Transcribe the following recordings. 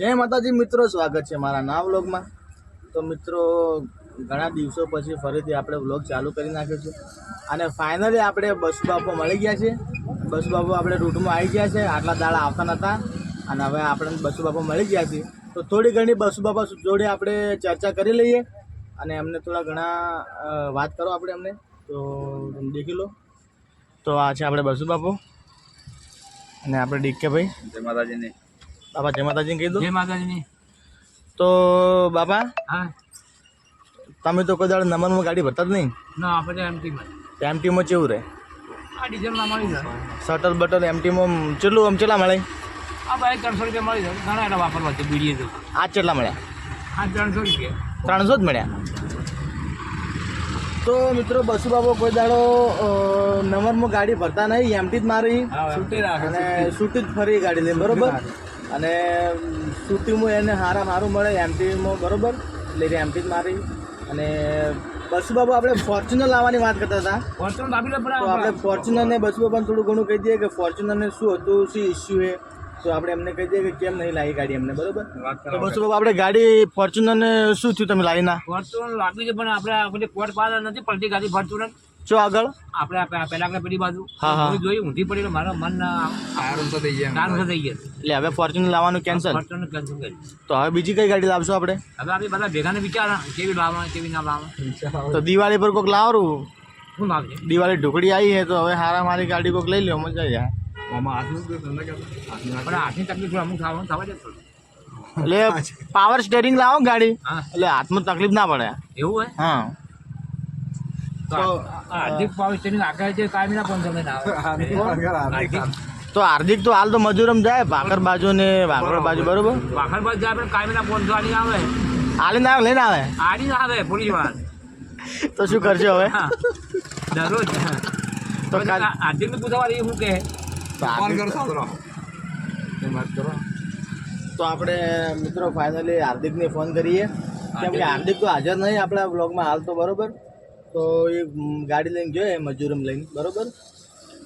જય માતાજી, મિત્રો, સ્વાગત છે મારા ના વ્લોગમાં. તો મિત્રો, ઘણા દિવસો પછી ફરીથી આપણે વ્લોગ ચાલુ કરી નાખ્યો છે. અને ફાઇનલી આપણે બસ બાપુ મળી ગયા છે. બસ બાપુ આપણે રૂટમાં આવી ગયા છે. આટલા દાડા આવતા નહોતા અને હવે આપણે બસુ બાપુ મળી ગયા છે તો થોડી ઘણી બસુ બાપા જોડે આપણે ચર્ચા કરી લઈએ. અને એમને થોડા ઘણા વાત કરો આપણે એમને. તો દેખી લો. તો આ છે આપણે બસુ બાપુ. અને આપણે ડીકે ભાઈ. જય માતાજીની. બાપા જય માતાજી કહી દો. જય માતાજીની. તો બાપા હા. તમે તો કોઈ દાડો નંબરમાં ગાડી ભરતા જ નહીં? ના આપણે એમટી માં. એમટીમાં કેવું રહે? આ ડીઝલમાં મળી જાય. શટલ બટલ એમટીમાં ચેટલું આમ ચેટલા મળે? આ ભાઈ ત્રણસો રૂપિયા મળી જાય. ઘણા એના વાપરવા છે બીડીએ તો. આ ચેટલા મળ્યા? આ ત્રણસો રૂપિયા. ત્રણસો જ મળ્યા? તો મિત્રો બસુ બાબો કોઈ દાડો નંબરમાં ગાડી ભરતા નહીં એમટી જ મારી. છૂટી અને છૂટી જ. ફરી ગાડી લઈ બરોબર? અને છૂટીમાં એને સારું મળે એમટીમાં બરોબર એટલે એમટી જ મારી. અને બસુ બાબુ આપણે ફોર્ચ્યુનર લાવવાની વાત કરતા હતા. ફોર્ચ્યુનર તો આપણે ફોર્ચ્યુનર ને બસુ બાબાને થોડું ઘણું કહી દઈએ કે ફોર્ચ્યુનર ને શું હતું શું ઇસ્યુ છે? તો આપણે એમને કહી દઈએ કે કેમ નહીં લાવી ગાડી એમને બરોબર? તો બસુ બાબુ આપણે ગાડી ફોર્ચ્યુનર ને શું થયું તમે લાવી ના ફોર્ચ્યુનર લાવી છે પણ આપણે આપણે કોર્ટ પાર નથી પલટી ગાડી ફોર્ચ્યુનર જો આગળ? આપણે પહેલા પેલા આપણે પેલી બાજુ હા, હા. જોઈ ઊંધી પડી તો મારા મન આયરન થઈ જાય કાન થઈ ગયા. એટલે હવે ફોર્ચ્યુનર લાવવાનું કેન્સલ ફોર્ચ્યુનર કેન્સલ કરી. તો હવે બીજી કઈ ગાડી લાવશો આપણે? હવે આપણે બધા ભેગાને વિચાર કેવી લાવવા કેવી ના લાવવા તો દિવાળી પર કોઈક લાવરું? શું લાવજે દિવાળી ઢોકળી આવી હે તો હવે હારા મારી ગાડી કોઈક લઈ લ્યો મજા દે એટલે પાવર સ્ટેરિંગ લાવો ગાડી. એટલે હાથમાં તકલીફ ના પડે. એવું હોય? હા. હાર્દિક ભવિષ્યની આગાહી છે કાયમી ના પણ તમે ના તો હાર્દિક તો હાલ તો મજૂરમ જાય ભાખર બાજુ ને ભાખર બાજુ બરોબર? ભાખર બાજુ જાય પણ કાયમી ના પોનસો આની આવે. હાલીને આવે લઈને આવે? આની ના આવે પોલીસ વાર. તો શું કરશો હવે? દરરોજ. તો હાર્દિક ને પૂછવા એ શું કે? તો ફોન કરો. વાત કરો. તો આપણે મિત્રો ફાઇનલી હાર્દિકને ફોન કરીએ. કેમ કે હાર્દિક. તો હાજર નહીં આપણા બ્લોગમાં હાલ તો બરોબર. તો એ ગાડી લઈને જોઈએ મજૂરમ લઈને બરોબર?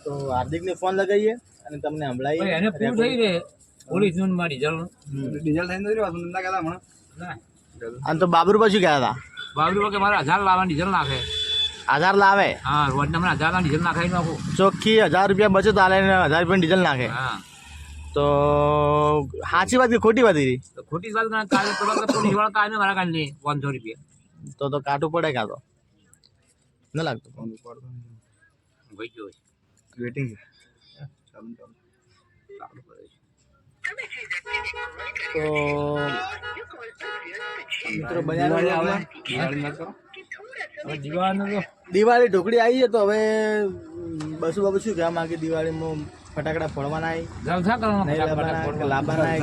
તો હાર્દિકને ફોન લગાવીએ અને તમને હમણાં એને પૂછ થઈ રહે પોલીસનું. મારી ડીઝલ ડીઝલ થઈને નથી વાત ધંધા કરતા હમણાં. અને તો બાબરું પછી ગયા હતા? બાબરું કે મારે હજાર લાવવા ડીઝલ નાખે. હજાર લાવે? હા રોજના મને હજાર ના ડીઝલ નાખાઈ નાખું. ચોખ્ખી હજાર રૂપિયા બચત આલે ને હજાર રૂપિયા ડીઝલ નાખે. હા. તો સાચી વાત કે ખોટી વાત એ તો ખોટી વાત ના કાલે તો મારા કાઢ લે પાંચસો રૂપિયા. તો તો કાટું પડે કાં તો? ન લાગતો. ફોન ગયો વેટિંગ તો મિત્રો દિવાળી ઢોકળી આવી છે તો હવે બસુ બાબુ શું કહેવા માંગે? દિવાળીમાં ફટાકડા ફોડવાના આવી લાવવાના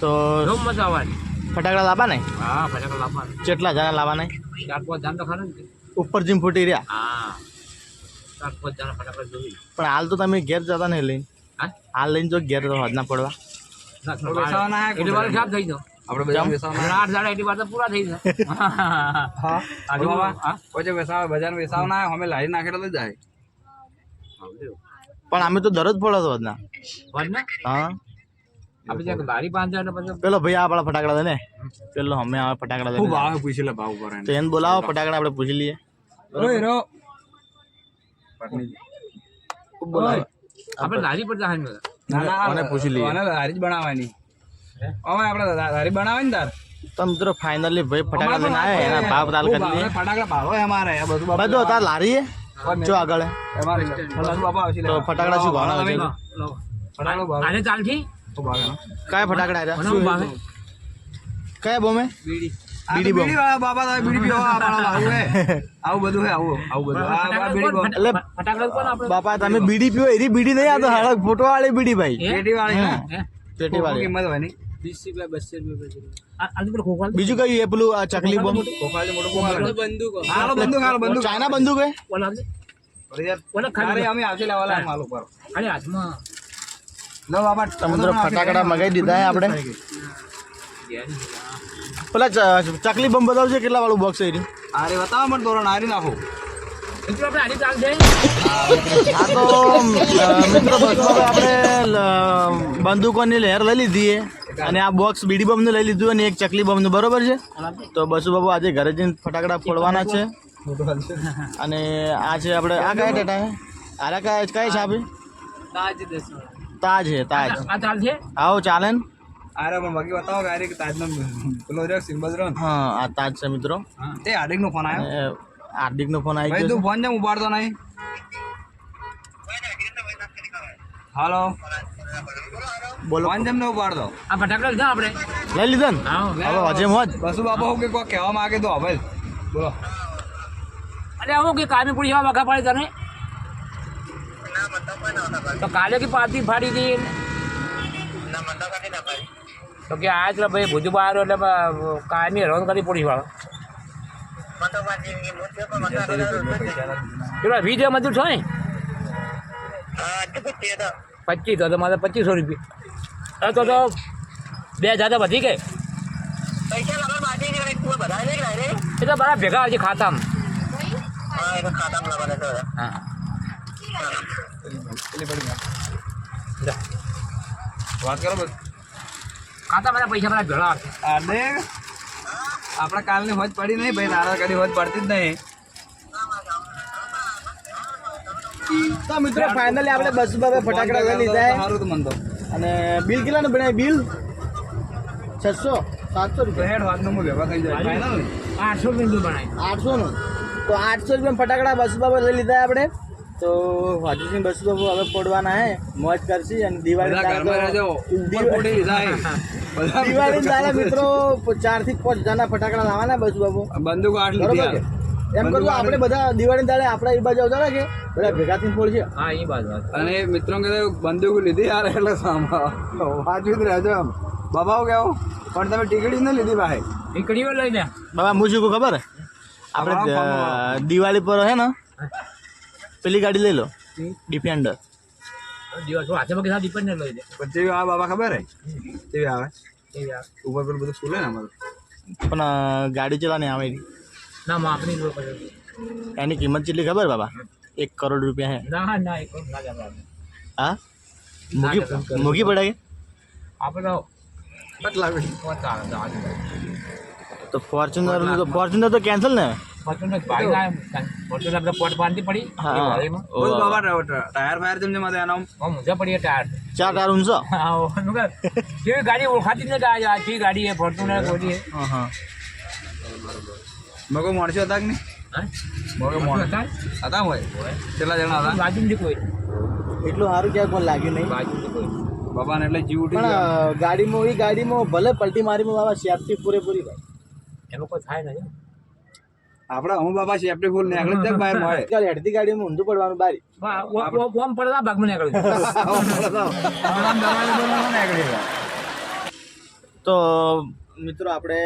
તો જો મજા આવવાની. ફટાકડા લાવવાના હા ફટાકડા લાવવાનું. કેટલા જણા લાવવાના ચાર પાંચ જાણ તો ખરા ને ઉપર જીમ ફૂટી રહ્યા. હા. પણ હાલ તો તમે ઘેર જતા નહીં લઈને. હાલ લઈને જો ઘેર હદ ના પડવા પણ અમે તો દરરોજ ફોડો હતો હા. પેલો ભાઈ આપણા ફટાકડા ને. પેલો અમે આવે ફટાકડા ખૂબ દે પૂછી લે ભાવ ઉપર તો એને બોલાવો ફટાકડા આપણે પૂછી લઈએ. ઓય રો પત્ની ખૂબ બોલાવો. આપણે લારી પર જાય ને ના ના કોને પૂછી લઈએ? કોને લારી જ બનાવવાની. અમે આપણે લારી બનાવવાની ને તાર તો મિત્રો ફાઇનલી ભાઈ ફટાકડા લઈને એના ભાવ તાલ કરી લઈએ. ફટાકડા ભાવ હોય અમારે બધું બધું તાર લારી જો આગળ. તો ફટાકડા શું છે? ફટાકડો ભાવ આને ચાલથી ખૂબ ભાવે ને. કયા ફટાકડા હતા શું ભાવે? કયા બોમે? બીડી. બીડી વાળા તો બીડી પીવા વાળા આવું હે. આવું બધું હે આવું આવું બધું. આ આ બીડી બોમ્બ. એટલે ફટાકડા કોણ આપણે બાપા તમે બીડી પીવો એરી બીડી નહીં આ તો હળક ફોટો વાળી બીડી ભાઈ. પેટી વાળી પેટી વાળી કિંમત હોયની વીસ રૂપિયા બસો રૂપિયા આ- આની પર ખોખવાલ બીજું કયું એ પેલું આ ચકલી બોમ્બ. બંદૂક. બંદૂક ચાઇના બંદૂક હે? ઓલા આપજે. ફરી યાર. ઓલા ખાલી અમે આવશે લેવાલા માલ ઉપર. ખાલી હાથમાં. ફટાકડા મગાવી દીધા હે આપણે. પેલા ચ- ચકલી બમ બતાવજો કેટલા વાળું બોક્સ એરી અરે બતાવો મને ધોરણ હારી નાખો. આપણે આ બંદૂકોની લહેર લઈ લીધી અને આ બોક્સ બીડી બમનું લઈ લીધું અને એક ચકલી બમનું બરોબર છે? તો બસુ બાબુ આજે ઘરે જઈને ફટાકડા ફોડવાના છે. અને આ છે આપણે આ કયા ટાટા છે આરા કયા કઈ છે આપી? તાજ છે તાજ. આ ચાલ છે આવો ચાલે ને? અરે પણ બાકી બતાવો કે અરે તાજનો પેલો રહ્યો સિમ્બલ રહ્યો હા આ તાજ છે મિત્રો. તે હાર્દિકનો ફોન આવ્યો હાર્દિકનો ફોન આવી ગયો તું ફોન ને ઉપાડતો નહીં. હાલો. બોલો. ફોન જેમ ને ઉપાડતો. આ ફટાકડા લીધા આપણે? લઈ લીધા ને? હવે હજે મોજ. બસુ બાપા હું કે કોઈ કહેવા માંગે તો હવે બોલો. અરે હું કે કામી પૂરી જવા વખા પાડી તને? તો કાલે કે પાર્ટી ફાડી હતી તો કે આ એટલે ભાઈ ભુજુ બહાર એટલે કાયમી હેરાન કરી પોલીસ વાળો. પેલો વીજ મજૂર છો ને પચીસ તો મારે પચીસો રૂપિયા. તો તો બે હજાર તો વધી ગઈ. એ તો બધા ભેગા હજી ખાતામાં હા. જા. વાત કરો બસ. ખાતા બધા પૈસા બધા ભેળા અરે આપણે કાલની હોજ પડી નહીં ભાઈ તારા કદી હોજ પડતી જ નહીં. તો મિત્રો ફાઇનલી આપણે બસુ બાબે ફટાકડા લઈ લીધા. સારું તો મન તો. અને બિલ કેટલાનું બનાવ્યું બિલ? છસો? સાતસો રૂપિયા. હેડ વાતનું હું વ્યવહાર થઈ જાય ફાઇનલ રૂપિયા આઠસો રૂપિયા આઠસો નું તો આઠસો રૂપિયા ફટાકડા બસુ બાબા લઈ લીધા આપણે. તો હજુ બસ તો હવે ફોડવાના હે. મોજ કરશી અને દિવાળી દિવાળી તારા મિત્રો ચારથી પાંચ જણા ફટાકડા લાવવાના બસ બાબુ બંદૂક આઠ લીધી એમ કરું આપણે બધા દિવાળી તારે આપણા એ બાજુ આવતા કે બધા ભેગા થઈને ફોડશે હા એ બાજુ અને મિત્રો કે બંદૂક લીધી યાર એટલે સાંભળો. વાંચવી જ રહેજો એમ. બાબાઓ કેવો? પણ તમે ટીકડી જ ન લીધી ભાઈ. નીકળીઓ લઈને. બાબા હું શું ખબર હે? આપણે દિવાળી પર હે ને પેલી ગાડી લઈ લો. ડિફેન્ડર દિવસ હાથે પગે સાથે ડિપેન્ડ લઈ દે પણ જેવી આવે બાબા ખબર હે? જેવી આવે. એવી આ. ઉપર પેલું બધું સ્કૂલ હે ને અમારું? પણ અ, ગાડી ચલાવવાની આવે એની. ના માપની લોકો પછી. એની કિંમત કેટલી ખબર બાબા? એક કરોડ રૂપિયા હે. ના ના એક ના જવા દે. હા? મૂકી મૂકી પડે કે? આપણે તો કેટલા પોતા આવે? તો આજુ તો ફોર્ચ્યુનર તો ફોર્ચ્યુનર તો કેન્સલ ને? બાજુ ભાઈ ના પોતે આપણે પોટ બાંધી પડી. વાળીમાં. બાબા. ટાયર ફાયર જેમ જેમ એનો આમ. ઊંઝા પડીએ ટાયર ચાર ટાર ઊંચો હા, કેવી ગાડી ઓળખાતી જ નથી આ કઈ ગાડી છે? ફોર્ચ્યુનર કોઈ છે હા હા. મગો મોણસો હતા કે નહીં? હા? મગો મોણ હતા? હતા હોય. કેટલા જણા હતા? બાજુમાંથી કોઈ. એટલું સારું ક્યાંય કોઈ લાગ્યું નહીં. બાજુમાંથી કોઈ. બાબાને એટલે જીવ ઉઠી પણ ગાડીમાં એ ગાડીમાં ભલે પલટી મારીમાં બાબા સેફટી પૂરેપૂરી ભાઈ એમાં કોઈ થાય નહીં. આપણે હું બાબા સેફટી ફૂલ નીકળી જ બહાર મળે ચાલ હેડતી ગાડીમાં ઊંધું પડવાનું બારી. બા- ઓ- ઓ- ઓમ પડતા ભાગમાં નીકળ્યું તો મિત્રો આપણે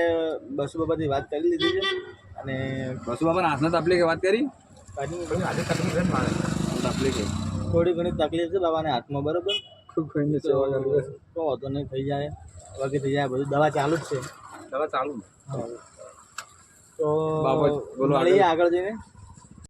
બસુ બાબાથી વાત કરી લીધી છે. અને બસુ બાબા હાથને તકલીફ વાત કરી? તકલીફ છે ને થોડી ઘણી તકલીફ છે બાબાને હાથમાં બરોબર? ખૂબ ઘણી તો નહીં થઈ જાય. બાકી થઈ જાય બધું દવા ચાલુ જ છે. દવા ચાલુ તો બાબત બોલો આગળ જઈને.